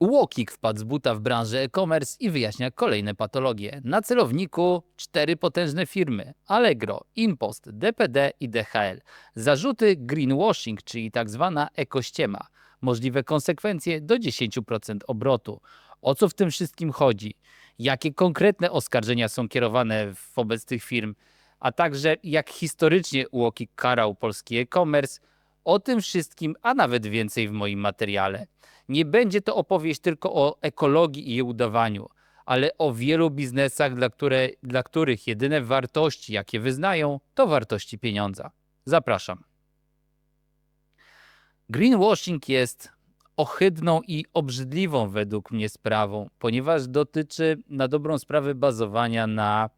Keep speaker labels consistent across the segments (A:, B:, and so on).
A: Łokik wpadł z buta w branży e-commerce i wyjaśnia kolejne patologie. Na celowniku cztery potężne firmy: Allegro, Impost, DPD i DHL. Zarzuty greenwashing, czyli tak zwana ekościema. Możliwe konsekwencje do 10% obrotu. O co w tym wszystkim chodzi? Jakie konkretne oskarżenia są kierowane wobec tych firm? A także jak historycznie Łokik karał polski e-commerce? O tym wszystkim, a nawet więcej w moim materiale. Nie będzie to opowieść tylko o ekologii i jej udawaniu, ale o wielu biznesach, dla, które, dla których jedyne wartości, jakie wyznają, to wartości pieniądza. Zapraszam. Greenwashing jest ohydną i obrzydliwą według mnie sprawą, ponieważ dotyczy na dobrą sprawę bazowania na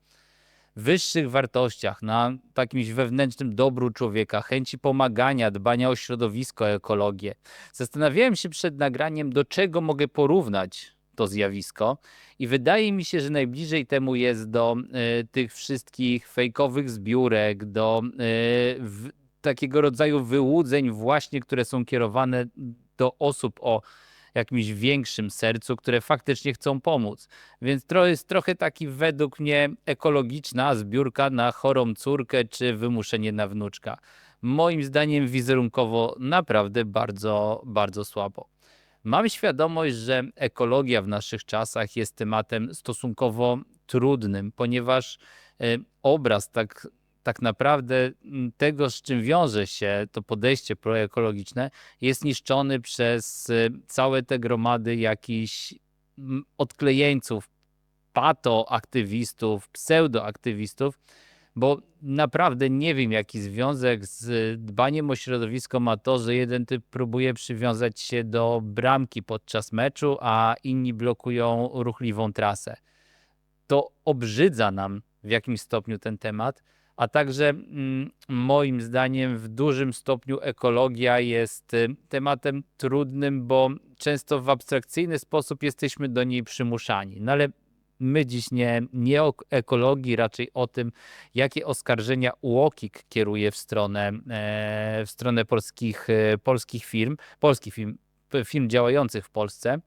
A: wyższych wartościach, na takimś wewnętrznym dobru człowieka, chęci pomagania, dbania o środowisko, ekologię. Zastanawiałem się przed nagraniem, do czego mogę porównać to zjawisko i wydaje mi się, że najbliżej temu jest do y, tych wszystkich fejkowych zbiórek, do y, w, takiego rodzaju wyłudzeń właśnie, które są kierowane do osób o jakimś większym sercu, które faktycznie chcą pomóc. Więc to jest trochę taki według mnie ekologiczna zbiórka na chorą córkę czy wymuszenie na wnuczka. Moim zdaniem wizerunkowo naprawdę bardzo, bardzo słabo. Mam świadomość, że ekologia w naszych czasach jest tematem stosunkowo trudnym, ponieważ e, obraz tak tak naprawdę mm, tego, z czym wiąże się to podejście proekologiczne, jest niszczony przez y, całe te gromady jakichś mm, odklejeńców, patoaktywistów, pseudoaktywistów, bo naprawdę nie wiem, jaki związek z dbaniem o środowisko ma to, że jeden typ próbuje przywiązać się do bramki podczas meczu, a inni blokują ruchliwą trasę. To obrzydza nam w jakimś stopniu ten temat a także mm, moim zdaniem w dużym stopniu ekologia jest y, tematem trudnym, bo często w abstrakcyjny sposób jesteśmy do niej przymuszani. No ale my dziś nie, nie o ekologii, raczej o tym, jakie oskarżenia UOKiK kieruje w stronę, e, w stronę polskich, e, polskich firm, polskich firm, firm działających w Polsce.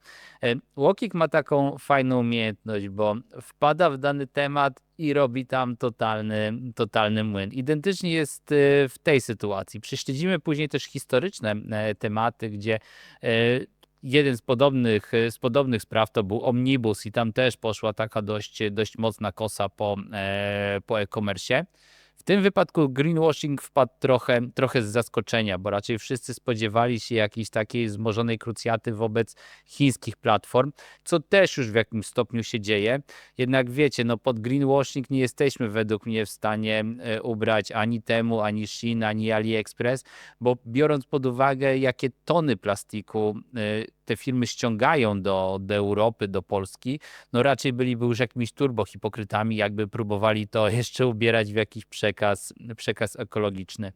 A: Łokik ma taką fajną umiejętność, bo wpada w dany temat i robi tam totalny, totalny młyn. Identycznie jest e, w tej sytuacji. Prześledzimy później też historyczne e, tematy, gdzie e, jeden z podobnych, z podobnych spraw to był Omnibus i tam też poszła taka dość, dość mocna kosa po, po e-commerce. Tym wypadku greenwashing wpadł trochę, trochę z zaskoczenia, bo raczej wszyscy spodziewali się jakiejś takiej zmożonej krucjaty wobec chińskich platform, co też już w jakimś stopniu się dzieje. Jednak wiecie, no pod greenwashing nie jesteśmy według mnie w stanie e, ubrać ani temu, ani Shein, ani AliExpress, bo biorąc pod uwagę, jakie tony plastiku e, te firmy ściągają do, do Europy, do Polski, no raczej byliby już jakimiś turbohipokrytami, jakby próbowali to jeszcze ubierać w jakiś przekaz, przekaz ekologiczny.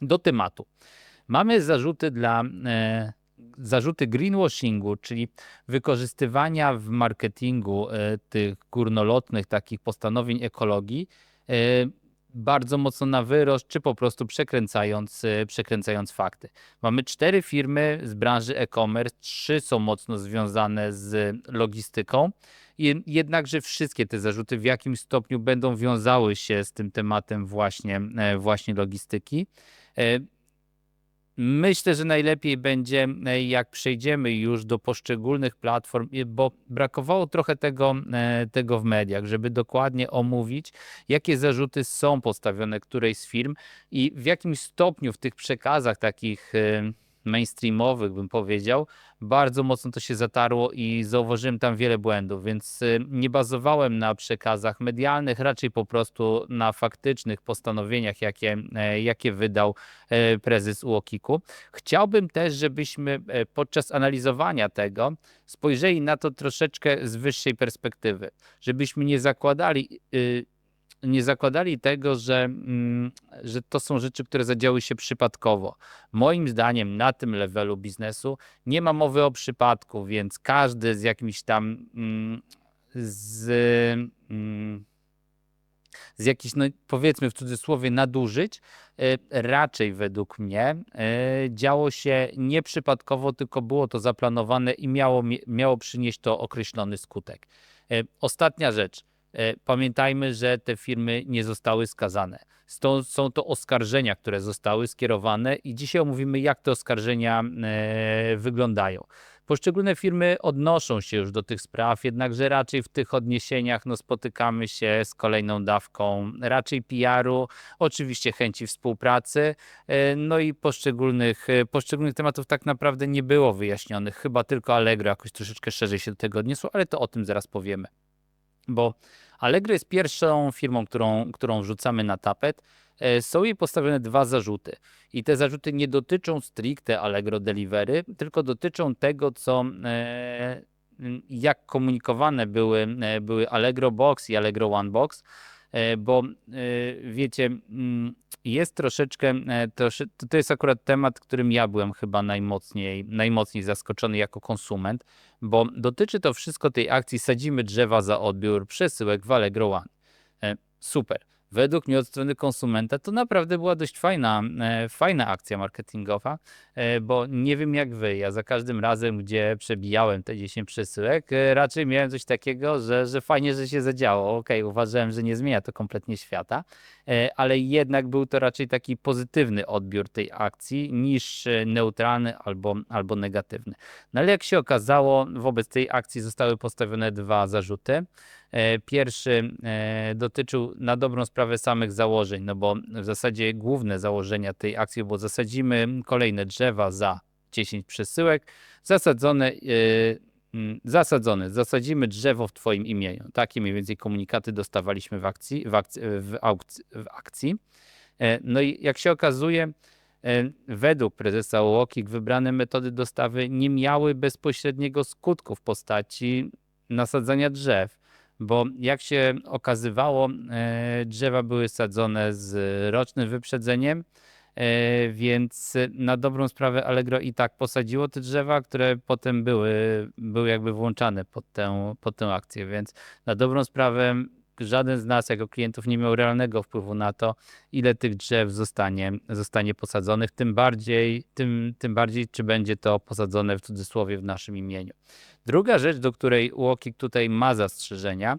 A: Do tematu. Mamy zarzuty dla e, zarzuty greenwashingu, czyli wykorzystywania w marketingu e, tych górnolotnych takich postanowień ekologii e, bardzo mocno na wyrost, czy po prostu przekręcając, e, przekręcając fakty. Mamy cztery firmy z branży e-commerce, trzy są mocno związane z logistyką, jednakże wszystkie te zarzuty w jakimś stopniu będą wiązały się z tym tematem właśnie, e, właśnie logistyki. Myślę, że najlepiej będzie, e, jak przejdziemy już do poszczególnych platform, bo brakowało trochę tego, e, tego w mediach, żeby dokładnie omówić, jakie zarzuty są postawione którejś z firm i w jakim stopniu w tych przekazach takich e, mainstreamowych, bym powiedział, bardzo mocno to się zatarło i zauważyłem tam wiele błędów, więc y, nie bazowałem na przekazach medialnych, raczej po prostu na faktycznych postanowieniach, jakie, e, jakie wydał e, prezes UOKiK-u. Chciałbym też, żebyśmy e, podczas analizowania tego spojrzeli na to troszeczkę z wyższej perspektywy, żebyśmy nie zakładali y, nie zakładali tego, że, mm, że to są rzeczy, które zadziały się przypadkowo. Moim zdaniem na tym levelu biznesu nie ma mowy o przypadku, więc każdy z jakimś tam mm, z, mm, z jakichś, no powiedzmy w cudzysłowie, nadużyć, e, raczej według mnie e, działo się nieprzypadkowo, tylko było to zaplanowane i miało, miało przynieść to określony skutek. E, Ostatnia rzecz. E, Pamiętajmy, że te firmy nie zostały skazane. Stąd są to oskarżenia, które zostały skierowane i dzisiaj omówimy, jak te oskarżenia e, wyglądają. Poszczególne firmy odnoszą się już do tych spraw, jednakże raczej w tych odniesieniach no, spotykamy się z kolejną dawką raczej PR-u, oczywiście chęci współpracy, e, no i poszczególnych, poszczególnych tematów tak naprawdę nie było wyjaśnionych. Chyba tylko Allegro jakoś troszeczkę szerzej się do tego odniosło, ale to o tym zaraz powiemy. Bo Allegro jest pierwszą firmą, którą, którą rzucamy na tapet. E, Są jej postawione dwa zarzuty. I te zarzuty nie dotyczą stricte Allegro Delivery, tylko dotyczą tego, co e, jak komunikowane były, e, były Allegro Box i Allegro One Box, bo e, wiecie, mm, jest troszeczkę, e, to jest akurat temat, którym ja byłem chyba najmocniej, najmocniej zaskoczony jako konsument, bo dotyczy to wszystko tej akcji Sadzimy drzewa za odbiór przesyłek w Allegro One. E, Super. Według mnie od strony konsumenta to naprawdę była dość fajna, e, fajna akcja marketingowa, e, bo nie wiem jak wy, ja za każdym razem, gdzie przebijałem te 10 przesyłek, e, raczej miałem coś takiego, że, że fajnie, że się zadziało. Okej, uważałem, że nie zmienia to kompletnie świata, ale jednak był to raczej taki pozytywny odbiór tej akcji niż neutralny albo, albo negatywny. No ale jak się okazało, wobec tej akcji zostały postawione dwa zarzuty. E, Pierwszy e, dotyczył na dobrą sprawę samych założeń, no bo w zasadzie główne założenia tej akcji było zasadzimy kolejne drzewa za 10 przesyłek, zasadzone, e, zasadzone, zasadzimy drzewo w Twoim imieniu. Takie mniej więcej komunikaty dostawaliśmy w akcji, w akcji, w aukcji, w akcji. No i jak się okazuje, według prezesa Łokik wybrane metody dostawy nie miały bezpośredniego skutku w postaci nasadzania drzew bo jak się okazywało, e, drzewa były sadzone z rocznym wyprzedzeniem, e, więc na dobrą sprawę Allegro i tak posadziło te drzewa, które potem były, były jakby włączane pod tę, pod tę akcję, więc na dobrą sprawę żaden z nas jako klientów nie miał realnego wpływu na to, ile tych drzew zostanie, zostanie posadzonych, tym bardziej, tym, tym bardziej, czy będzie to posadzone w cudzysłowie w naszym imieniu. Druga rzecz, do której Łokik tutaj ma zastrzeżenia,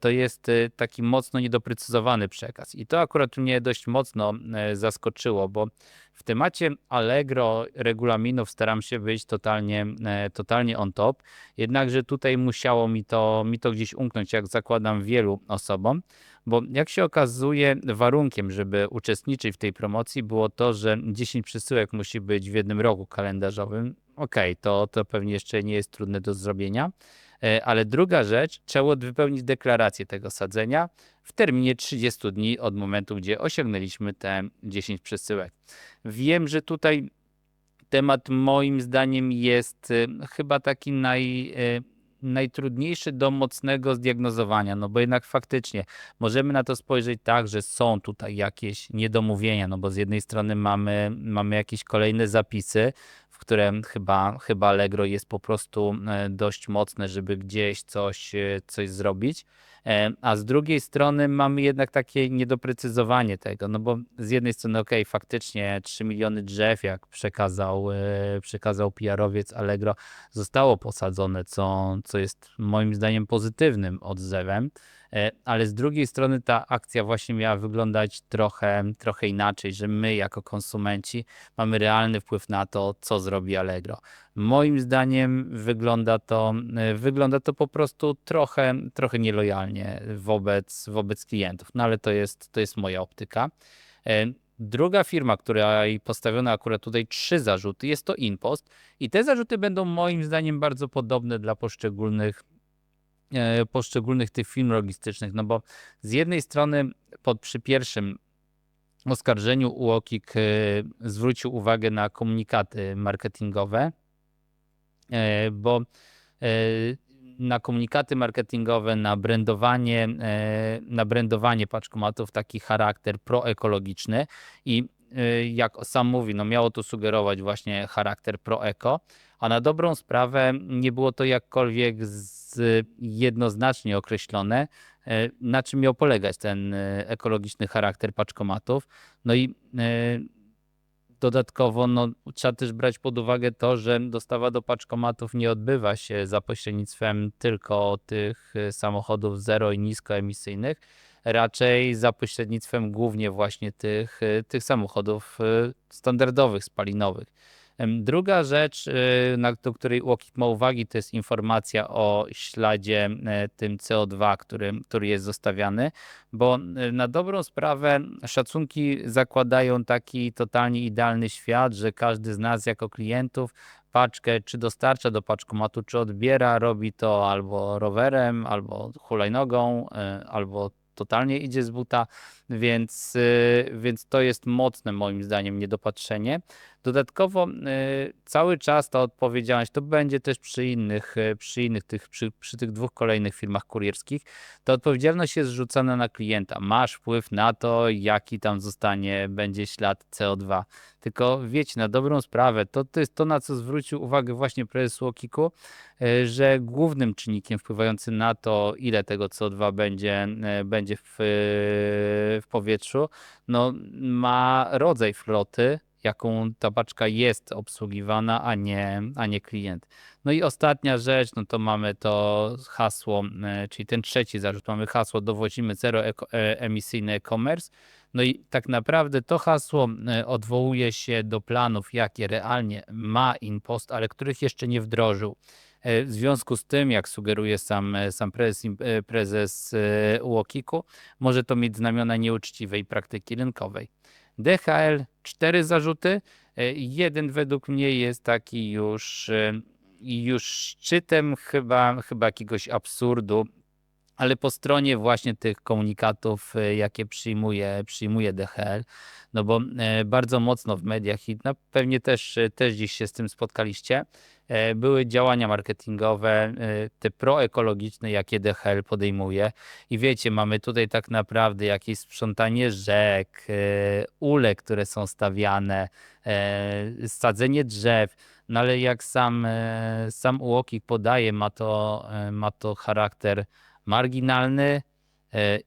A: to jest e, taki mocno niedoprecyzowany przekaz. I to akurat mnie dość mocno e, zaskoczyło, bo w temacie Allegro regulaminów staram się być totalnie, e, totalnie on top, jednakże tutaj musiało mi to, mi to gdzieś umknąć, jak zakładam wielu osobom, bo jak się okazuje, warunkiem, żeby uczestniczyć w tej promocji było to, że 10 przesyłek musi być w jednym roku kalendarzowym. Okej, to, to pewnie jeszcze nie jest trudne do zrobienia. E, Ale druga rzecz, trzeba wypełnić deklarację tego sadzenia w terminie 30 dni od momentu, gdzie osiągnęliśmy te 10 przesyłek. Wiem, że tutaj temat moim zdaniem jest y, chyba taki naj, y, najtrudniejszy do mocnego zdiagnozowania, no bo jednak faktycznie możemy na to spojrzeć tak, że są tutaj jakieś niedomówienia, no bo z jednej strony mamy, mamy jakieś kolejne zapisy, które chyba, chyba Allegro jest po prostu e, dość mocne, żeby gdzieś coś, e, coś zrobić. E, A z drugiej strony mamy jednak takie niedoprecyzowanie tego, no bo z jednej strony, okej, faktycznie 3 miliony drzew, jak przekazał, przekazał PR-owiec Allegro, zostało posadzone, co, co jest moim zdaniem pozytywnym odzewem, ale z drugiej strony ta akcja właśnie miała wyglądać trochę, trochę inaczej, że my jako konsumenci mamy realny wpływ na to, co zrobi Allegro. Moim zdaniem wygląda to, e, wygląda to po prostu trochę, trochę nielojalnie wobec, wobec klientów, no ale to jest, to jest moja optyka. E, Druga firma, której postawiono akurat tutaj trzy zarzuty, jest to Inpost i te zarzuty będą moim zdaniem bardzo podobne dla poszczególnych e, poszczególnych tych firm logistycznych, no bo z jednej strony pod przy pierwszym oskarżeniu UOKiK e, zwrócił uwagę na komunikaty marketingowe, e, bo e, na komunikaty marketingowe, na brandowanie, e, na brandowanie paczkomatów taki charakter proekologiczny i e, jak sam mówi, no miało to sugerować właśnie charakter proeko, a na dobrą sprawę nie było to jakkolwiek z, jednoznacznie określone, e, na czym miał polegać ten e, ekologiczny charakter paczkomatów. No i e, dodatkowo no, trzeba też brać pod uwagę to, że dostawa do paczkomatów nie odbywa się za pośrednictwem tylko tych samochodów zero i niskoemisyjnych, raczej za pośrednictwem głównie właśnie tych, tych samochodów standardowych, spalinowych. Druga rzecz, y, na, do której UOKiK ma uwagi, to jest informacja o śladzie e, tym CO2, który, który jest zostawiany, bo e, na dobrą sprawę szacunki zakładają taki totalnie idealny świat, że każdy z nas jako klientów paczkę czy dostarcza do paczkomatu, czy odbiera, robi to albo rowerem, albo hulajnogą, e, albo totalnie idzie z buta, więc, y, więc to jest mocne moim zdaniem niedopatrzenie. Dodatkowo y, cały czas ta odpowiedzialność, to będzie też przy innych, y, przy innych tych, przy, przy tych dwóch kolejnych firmach kurierskich, ta odpowiedzialność jest zrzucana na klienta. Masz wpływ na to, jaki tam zostanie, będzie ślad CO2. Tylko wiecie, na dobrą sprawę, to, to jest to, na co zwrócił uwagę właśnie prezes Łokiku, y, że głównym czynnikiem wpływającym na to, ile tego CO2 będzie, y, będzie w, w powietrzu, no, ma rodzaj floty, jaką ta paczka jest obsługiwana, a nie, a nie klient. No i ostatnia rzecz, no to mamy to hasło, e, czyli ten trzeci zarzut, mamy hasło dowozimy zeroemisyjny e-commerce. No i tak naprawdę to hasło e, odwołuje się do planów, jakie realnie ma InPost, ale których jeszcze nie wdrożył. E, W związku z tym, jak sugeruje sam, e, sam prezes, prezes może to mieć znamiona nieuczciwej praktyki rynkowej. DHL cztery zarzuty. Jeden według mnie jest taki już, już szczytem chyba, chyba jakiegoś absurdu, ale po stronie właśnie tych komunikatów, e, jakie przyjmuje, przyjmuje DHL, no bo e, bardzo mocno w mediach i pewnie też, e, też dziś się z tym spotkaliście, e, były działania marketingowe, te proekologiczne, jakie DHL podejmuje. I wiecie, mamy tutaj tak naprawdę jakieś sprzątanie rzek, ule, które są stawiane, sadzenie drzew, no ale jak sam, sam UOKiK podaje, ma to, ma to charakter marginalny, e,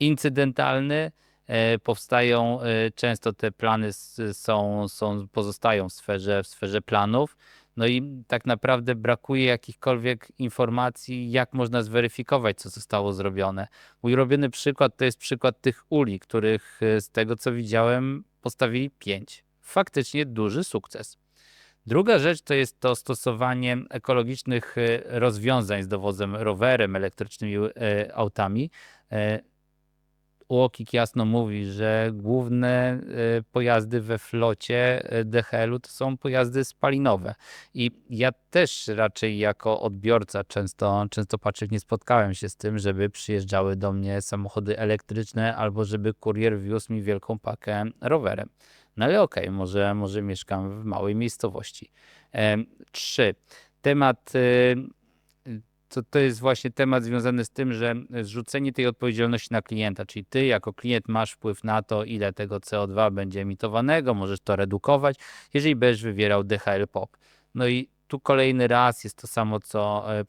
A: incydentalny. e, Powstają e, często te plany są, są, pozostają w sferze, w sferze planów. No i tak naprawdę brakuje jakichkolwiek informacji, jak można zweryfikować, co zostało zrobione. Mój robiony przykład to jest przykład tych uli, których z tego co widziałem postawili pięć. Faktycznie duży sukces. Druga rzecz to jest to stosowanie ekologicznych e, rozwiązań z dowozem rowerem, elektrycznymi e, autami. E, UOKiK jasno mówi, że główne pojazdy we flocie DHL-u to są pojazdy spalinowe. I ja też raczej jako odbiorca często, często patrzę, nie spotkałem się z tym, żeby przyjeżdżały do mnie samochody elektryczne albo żeby kurier wiózł mi wielką pakę rowerem. No ale okej, może, może mieszkam w małej miejscowości. Trzy. Temat, y, to, to jest właśnie temat związany z tym, że zrzucenie tej odpowiedzialności na klienta, czyli ty jako klient masz wpływ na to, ile tego CO2 będzie emitowanego, możesz to redukować, jeżeli będziesz wywierał DHL POP. No i tu kolejny raz jest to samo, co, e,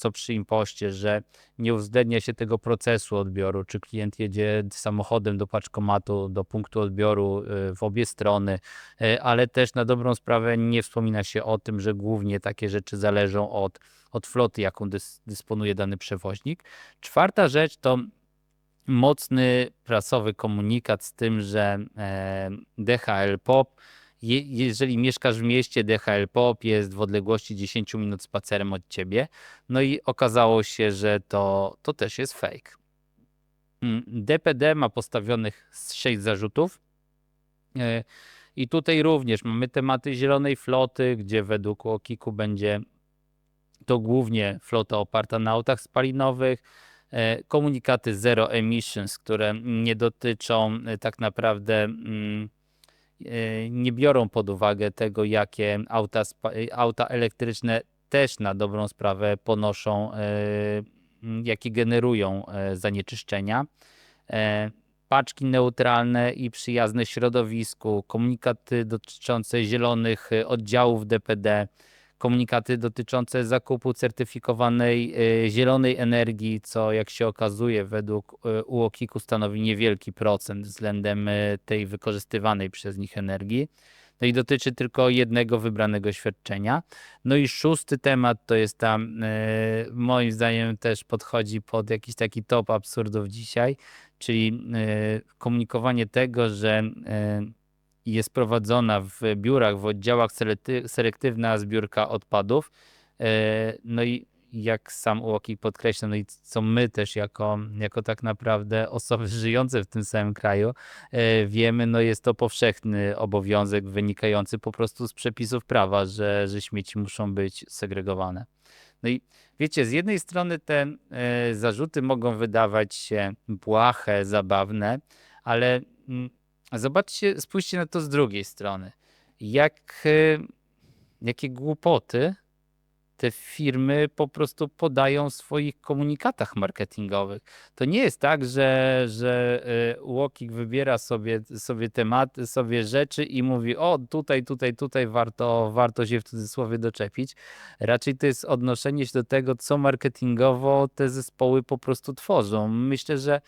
A: co przy impoście, że nie uwzględnia się tego procesu odbioru, czy klient jedzie samochodem do paczkomatu, do punktu odbioru y, w obie strony, y, ale też na dobrą sprawę nie wspomina się o tym, że głównie takie rzeczy zależą od, od floty, jaką dys, dysponuje dany przewoźnik. Czwarta rzecz to mocny prasowy komunikat z tym, że e, DHL POP, je, jeżeli mieszkasz w mieście, DHL POP jest w odległości 10 minut spacerem od ciebie. No i okazało się, że to, to też jest fake. Mm, DPD ma postawionych 6 zarzutów. E, I tutaj również mamy tematy zielonej floty, gdzie według OKiK-u będzie to głównie flota oparta na autach spalinowych, e, komunikaty zero emissions, które nie dotyczą e, tak naprawdę, mm, nie biorą pod uwagę tego, jakie auta, e, auta elektryczne też na dobrą sprawę ponoszą, e, jakie generują e, zanieczyszczenia. E, Paczki neutralne i przyjazne środowisku, komunikaty dotyczące zielonych e, oddziałów DPD, komunikaty dotyczące zakupu certyfikowanej e, zielonej energii, co jak się okazuje według e, UOKiK-u stanowi niewielki procent względem e, tej wykorzystywanej przez nich energii. No i dotyczy tylko jednego wybranego świadczenia. No i szósty temat to jest tam, moim zdaniem też podchodzi pod jakiś taki top absurdów dzisiaj, czyli komunikowanie tego, że e, jest prowadzona w biurach, w oddziałach selekty- selektywna zbiórka odpadów. E, No i jak sam UOKiK podkreśla, no i co my też jako, jako tak naprawdę osoby żyjące w tym samym kraju e, wiemy, no jest to powszechny obowiązek wynikający po prostu z przepisów prawa, że, że śmieci muszą być segregowane. No i wiecie, z jednej strony te e, zarzuty mogą wydawać się błahe, zabawne, ale mm, zobaczcie, spójrzcie na to z drugiej strony. Jak, e, jakie głupoty te firmy po prostu podają w swoich komunikatach marketingowych. To nie jest tak, że, że e, UOKiK wybiera sobie, sobie tematy, sobie rzeczy i mówi, o tutaj, tutaj, tutaj warto, warto się w cudzysłowie doczepić. Raczej to jest odnoszenie się do tego, co marketingowo te zespoły po prostu tworzą. Myślę, że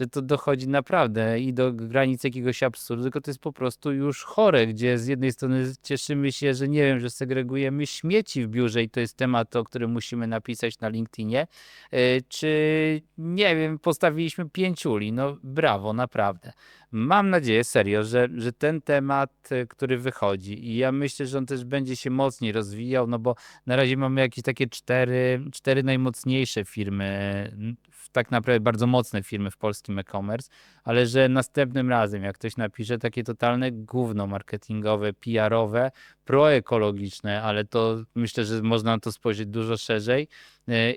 A: że to dochodzi naprawdę i do granic jakiegoś absurdu, tylko to jest po prostu już chore, gdzie z jednej strony cieszymy się, że nie wiem, że segregujemy śmieci w biurze i to jest temat, o którym musimy napisać na LinkedInie, e, czy nie wiem, postawiliśmy pięciuli, no brawo, naprawdę. Mam nadzieję, serio, że, że ten temat, e, który wychodzi i ja myślę, że on też będzie się mocniej rozwijał, no bo na razie mamy jakieś takie cztery, cztery najmocniejsze firmy, tak naprawdę bardzo mocne firmy w polskim e-commerce, ale że następnym razem, jak ktoś napisze takie totalne gówno marketingowe, PR-owe, proekologiczne, ale to myślę, że można na to spojrzeć dużo szerzej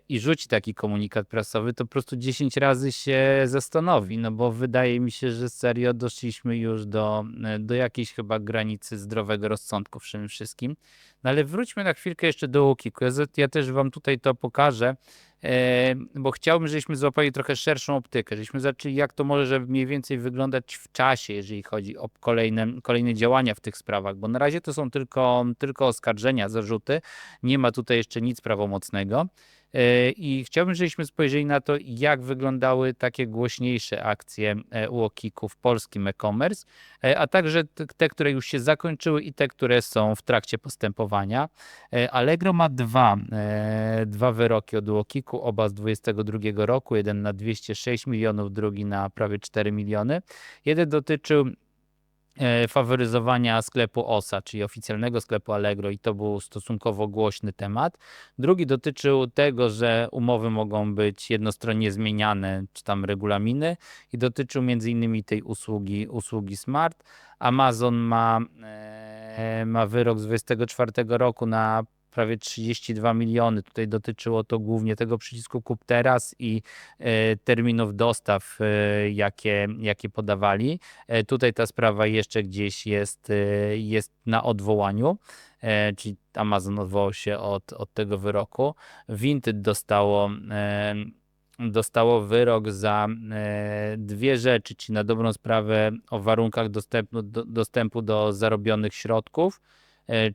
A: i rzuci taki komunikat prasowy, to po prostu 10 razy się zastanowi, no bo wydaje mi się, że serio doszliśmy już do, e, do jakiejś chyba granicy zdrowego rozsądku w tym wszystkim. No ale wróćmy na chwilkę jeszcze do z- ja też wam tutaj to pokażę, e, bo chciałbym, żebyśmy złapali trochę szerszą optykę, żebyśmy zaczęli, jak to może mniej więcej wyglądać w czasie, jeżeli chodzi o kolejne, kolejne działania w tych sprawach, bo na razie to są tylko, tylko oskarżenia, zarzuty, nie ma tutaj jeszcze nic prawomocnego. E, I chciałbym, żebyśmy spojrzeli na to, jak wyglądały takie głośniejsze akcje e, UOKiK-u w polskim e-commerce, e, a także te, które już się zakończyły i te, które są w trakcie postępowania. Allegro ma dwa, dwa wyroki od UOKiK-u, oba z 2022 roku, jeden na 206 milionów, drugi na prawie 4 miliony. Jeden dotyczył faworyzowania sklepu OSA, czyli oficjalnego sklepu Allegro i to był stosunkowo głośny temat. Drugi dotyczył tego, że umowy mogą być jednostronnie zmieniane, czy tam regulaminy i dotyczył między innymi tej usługi, usługi Smart. Amazon ma, e, ma wyrok z 2024 roku na prawie 32 miliony. Tutaj dotyczyło to głównie tego przycisku kup teraz i e, terminów dostaw, e, jakie, jakie podawali. E, Tutaj ta sprawa jeszcze gdzieś jest, jest na odwołaniu, czyli Amazon odwołał się od, od tego wyroku. Vinted dostało, dostało wyrok za dwie rzeczy, czyli na dobrą sprawę o warunkach dostępu do, dostępu do zarobionych środków,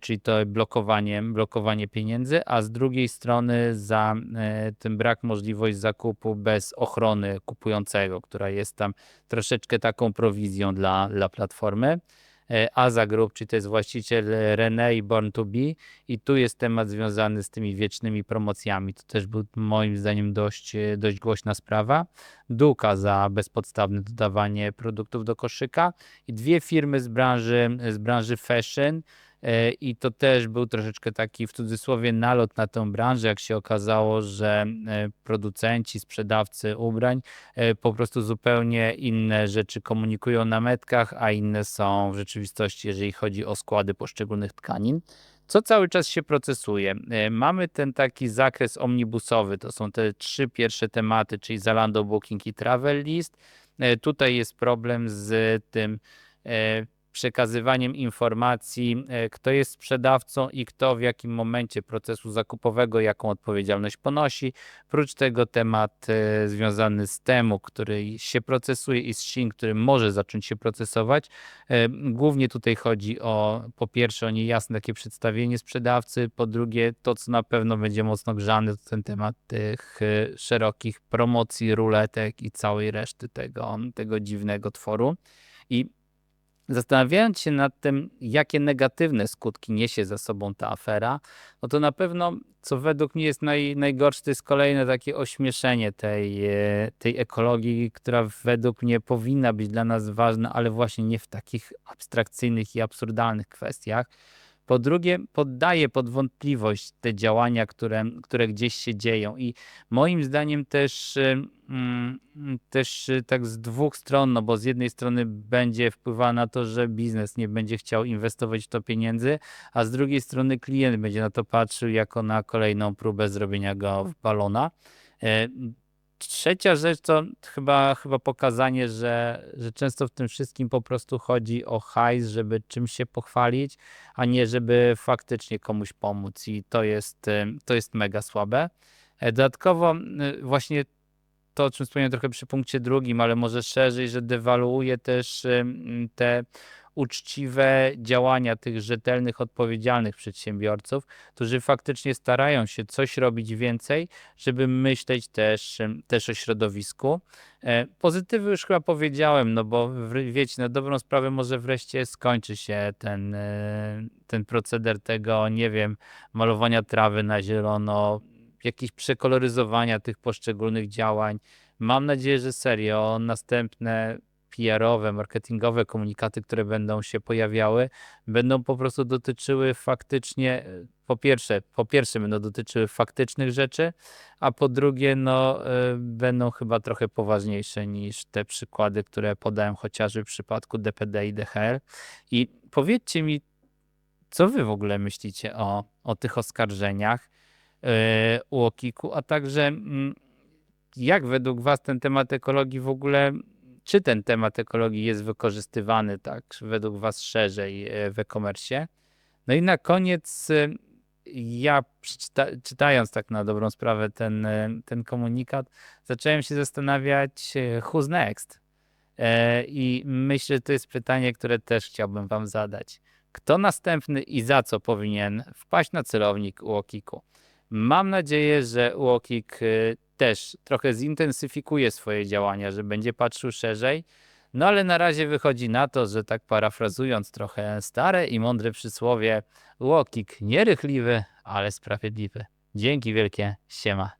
A: czyli to blokowanie, blokowanie pieniędzy, a z drugiej strony za e, ten brak możliwość zakupu bez ochrony kupującego, która jest tam troszeczkę taką prowizją dla, dla platformy. E, Aza Group, czyli to jest właściciel René i Born to Be i tu jest temat związany z tymi wiecznymi promocjami. To też był moim zdaniem dość, e, dość głośna sprawa. Duka za bezpodstawne dodawanie produktów do koszyka i dwie firmy z branży, z branży fashion, E, I to też był troszeczkę taki w cudzysłowie nalot na tę branżę, jak się okazało, że e, producenci, sprzedawcy ubrań e, po prostu zupełnie inne rzeczy komunikują na metkach, a inne są w rzeczywistości, jeżeli chodzi o składy poszczególnych tkanin. Co cały czas się procesuje? E, Mamy ten taki zakres omnibusowy, to są te trzy pierwsze tematy, czyli Zalando Booking i Travel List. E, Tutaj jest problem z tym e, przekazywaniem informacji, e, kto jest sprzedawcą i kto w jakim momencie procesu zakupowego jaką odpowiedzialność ponosi. Prócz tego temat e, związany z temu, który się procesuje i z SHIN, który może zacząć się procesować. E, Głównie tutaj chodzi o po pierwsze o niejasne takie przedstawienie sprzedawcy, po drugie to, co na pewno będzie mocno grzane, to ten temat tych szerokich promocji, ruletek i całej reszty tego, tego dziwnego tworu. I Zastanawiając się nad tym, jakie negatywne skutki niesie za sobą ta afera, no to na pewno, co według mnie jest naj, najgorsze, to jest kolejne takie ośmieszenie tej, e, tej ekologii, która według mnie powinna być dla nas ważna, ale właśnie nie w takich abstrakcyjnych i absurdalnych kwestiach. Po drugie, poddaje pod wątpliwość te działania, które, które gdzieś się dzieją. I moim zdaniem też, mm, też tak z dwóch stron, no bo z jednej strony będzie wpływała na to, że biznes nie będzie chciał inwestować w to pieniędzy, a z drugiej strony klient będzie na to patrzył jako na kolejną próbę zrobienia go w balona. Trzecia rzecz to chyba, chyba pokazanie, że, że często w tym wszystkim po prostu chodzi o hajs, żeby czymś się pochwalić, a nie żeby faktycznie komuś pomóc i to jest, y, to jest mega słabe. E, Dodatkowo y, właśnie to, o czym wspomniałem trochę przy punkcie drugim, ale może szerzej, że dewaluuje też y, te uczciwe działania tych rzetelnych, odpowiedzialnych przedsiębiorców, którzy faktycznie starają się coś robić więcej, żeby myśleć też, też o środowisku. E, Pozytywy już chyba powiedziałem, no bo wiecie, na dobrą sprawę może wreszcie skończy się ten, e, ten proceder tego, nie wiem, malowania trawy na zielono, jakieś przekoloryzowania tych poszczególnych działań. Mam nadzieję, że serio następne PR-owe, marketingowe komunikaty, które będą się pojawiały, będą po prostu dotyczyły faktycznie, e, po pierwsze, po pierwsze będą dotyczyły faktycznych rzeczy, a po drugie, no, y, będą chyba trochę poważniejsze niż te przykłady, które podałem chociażby w przypadku DPD i DHL. I powiedzcie mi, co wy w ogóle myślicie o, o tych oskarżeniach yy, u Okiku, a także mm, jak według was ten temat ekologii w ogóle, czy ten temat ekologii jest wykorzystywany tak według was szerzej yy, w e-commerce? No i na koniec y, ja przeczyta, czytając tak na dobrą sprawę ten, y, ten komunikat, zacząłem się zastanawiać, who's next? E, I myślę, że to jest pytanie, które też chciałbym wam zadać. Kto następny i za co powinien wpaść na celownik UOKiK-u? Mam nadzieję, że UOKiK też trochę zintensyfikuje swoje działania, że będzie patrzył szerzej. No ale na razie wychodzi na to, że tak parafrazując trochę stare i mądre przysłowie, UOKiK nierychliwy, ale sprawiedliwy. Dzięki wielkie, siema.